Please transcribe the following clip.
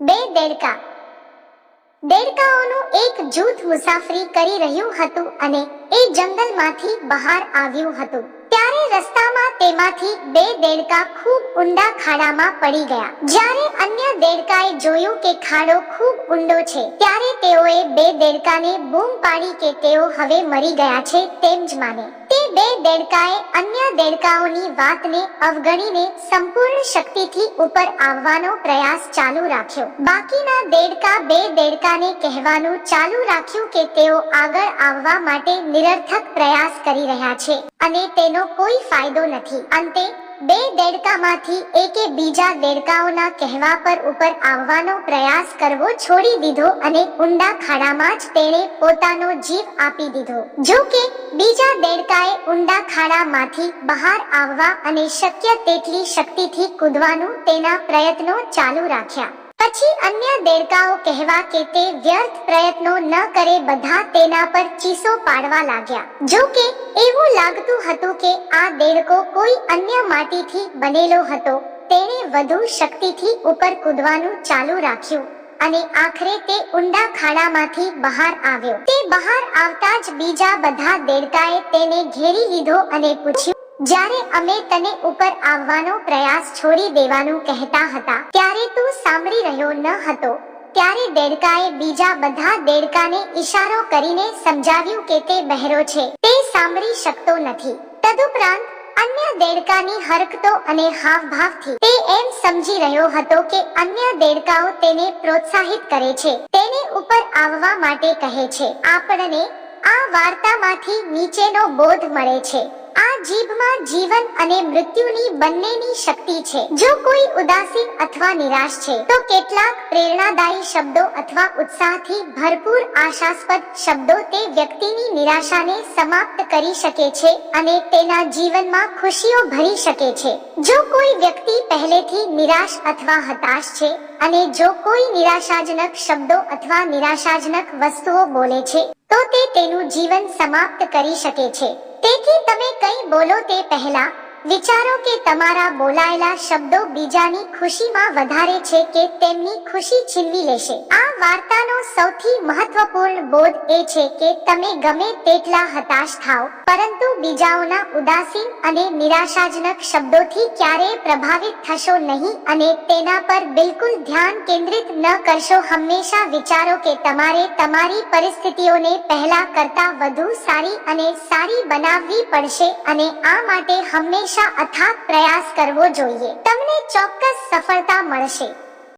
બે દેડકા. દેડકાઓનું એક જૂથ મુસાફરી કરી રહ્યું હતું અને એ જંગલમાંથી બહાર આવ્યું હતું. ત્યારે રસ્તામાં તેમાંથી બે દેડકા ખૂબ ઊંડા ખાડામાં પડી ગયા. જ્યારે અન્ય દેડકાએ જોયું કે ખાડો ખૂબ ઊંડો છે, ત્યારે તેઓએ બે દેડકાને બૂમ પાડી કે તેઓ હવે મરી ગયા છે તેમ જ માને. બે દેડકાએ અન્ય દેડકાઓની વાતને અવગણીને સંપૂર્ણ શક્તિથી ઉપર આવવાનો પ્રયાસ ચાલુ રાખ્યો. બાકીના દેડકા બે દેડકાને કહેવાનું ચાલુ રાખ્યું કે તેઓ આગળ આવવા માટે નિરર્થક પ્રયાસ કરી રહ્યા છે અને તેનો કોઈ ફાયદો નથી. અંતે બે દેડકામાંથી એકે બીજા દેડકાઓના કહેવા પર ઉપર આવવાનો પ્રયાસ કરવો છોડી દીધો અને ઊંડા ખાડામાં જ તેણે પોતાનો જીવ આપી દીધો. જો કે, બીજા દેડકાએ ઊંડા ખાડામાંથી બહાર આવવા અને શક્ય તેટલી શક્તિથી કૂદવાનું તેના પ્રયત્નો ચાલુ રાખ્યા. પછી અન્ય દેડકાઓ કહેવા કે તે વ્યર્થ પ્રયત્નો ન કરે, બધા તેના પર ચીસો પાડવા લાગ્યા. જો કે, એવું હતું કે આ દેડકો કોઈ અન્ય માટીથી બનેલો હતો. તેણે વધુ શક્તિથી ઉપર કૂદવાનું ચાલુ રાખ્યું અને આખરે તે ઊંડા ખાડામાંથી બહાર આવ્યો. તે બહાર આવતા જ બીજા બધા દેડકાએ તેને ઘેરી લીધો અને પૂછ્યું, જ્યારે અમે તને ઉપર આવવાનો પ્રયાસ છોડી દેવાનું કહેતા હતા, ત્યારે તું સાંભળી રહ્યો ન હતો ત્યારે દેડકાએ બીજા બધા દેડકાને ઈશારો કરીને સમજાવ્યું કે તે બહેરો છે. સાંભળી શકતો નથી. તદુપરાંત, અન્ય દેડકાની હરકતો અને હાવભાવથી તે એમ સમજી રહ્યો હતો કે અન્ય દેડકાઓ તેને પ્રોત્સાહિત કરે છે. તેને ઉપર આવવા માટે કહે છે. આપણને આ વાર્તામાંથી નીચેનો બોધ મળે છે. આ જીભમાં જીવન અને મૃત્યુની બંનેની શક્તિ છે. જો કોઈ ઉદાસીન અથવા નિરાશ છે, તો કેટલાક પ્રેરણાદાયી શબ્દો અથવા ઉત્સાહથી ભરપૂર આશાસ્પદ શબ્દો તે વ્યક્તિની નિરાશાને સમાપ્ત કરી શકે છે અને તેના જીવનમાં ખુશીઓ ભરી શકે છે. જો કોઈ વ્યક્તિ પહેલેથી નિરાશ અથવા હતાશ છે અને જો કોઈ નિરાશાજનક શબ્દો અથવા નિરાશાજનક વસ્તુઓ બોલે છે તો તે તેનું જીવન સમાપ્ત કરી શકે છે. તેથી તમે કંઈ બોલો તે પહેલા વિચારો કે તમારા બોલાયેલા શબ્દો બીજાની ખુશીમાં વધારે છે કે તેમની ખુશી છીનવી લેશે. આ વાર્તાનો સૌથી મહત્વપૂર્ણ બોધ એ છે કે તમે ગમે તેટલા હતાશ થાઓ, પરંતુ બીજાઓના ઉદાસીન અને નિરાશાજનક શબ્દોથી ક્યારેય પ્રભાવિત થશો નહીં અને તેના પર બિલકુલ ધ્યાન કેન્દ્રિત ન કરશો. હંમેશા વિચારો કે તમારે તમારી પરિસ્થિતિઓને પહેલા કરતા વધુ સારી અને સારી બનાવવી પડશે અને આ માટે હંમેશા અથાગ પ્રયાસ કરવો જોઈએ. તમને ચોક્કસ સફળતા મળશે.